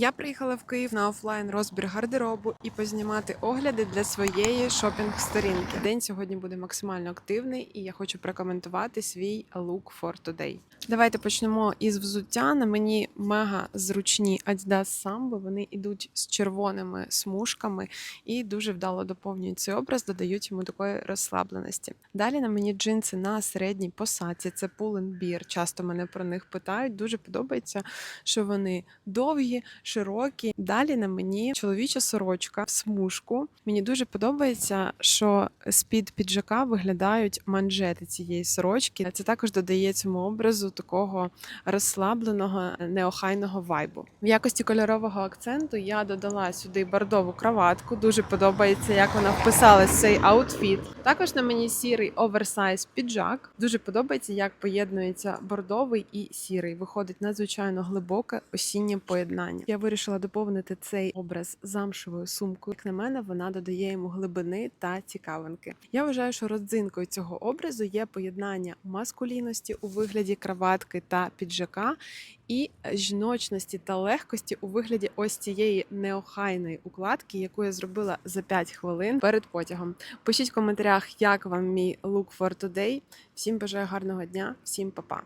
Я приїхала в Київ на офлайн розбір гардеробу і познімати огляди для своєї шопінг-сторінки. День сьогодні буде максимально активний, і я хочу прокоментувати свій look for today. Давайте почнемо із взуття. На мені мега зручні Adidas Samba. Вони йдуть з червоними смужками і дуже вдало доповнюють цей образ, додають йому такої розслабленості. Далі на мені джинси на середній посадці. Це Pull&Bear. Часто мене про них питають. Дуже подобається, що вони довгі, широкі. Далі на мені чоловіча сорочка в смужку. Мені дуже подобається, що з-під піджака виглядають манжети цієї сорочки. Це також додає цьому образу такого розслабленого неохайного вайбу. В якості кольорового акценту я додала сюди бордову краватку. Дуже подобається, як вона вписалась цей аутфіт. Також на мені сірий оверсайз піджак. Дуже подобається, як поєднується бордовий і сірий. Виходить надзвичайно глибоке осіннє поєднання. Я вирішила доповнити цей образ замшевою сумкою. Як на мене, вона додає йому глибини та цікавинки. Я вважаю, що родзинкою цього образу є поєднання маскулінності у вигляді краватки та піджака. І жіночності та легкості у вигляді ось цієї неохайної укладки, яку я зробила за 5 хвилин перед потягом. Пишіть в коментарях, як вам мій look for today. Всім бажаю гарного дня, всім па-па!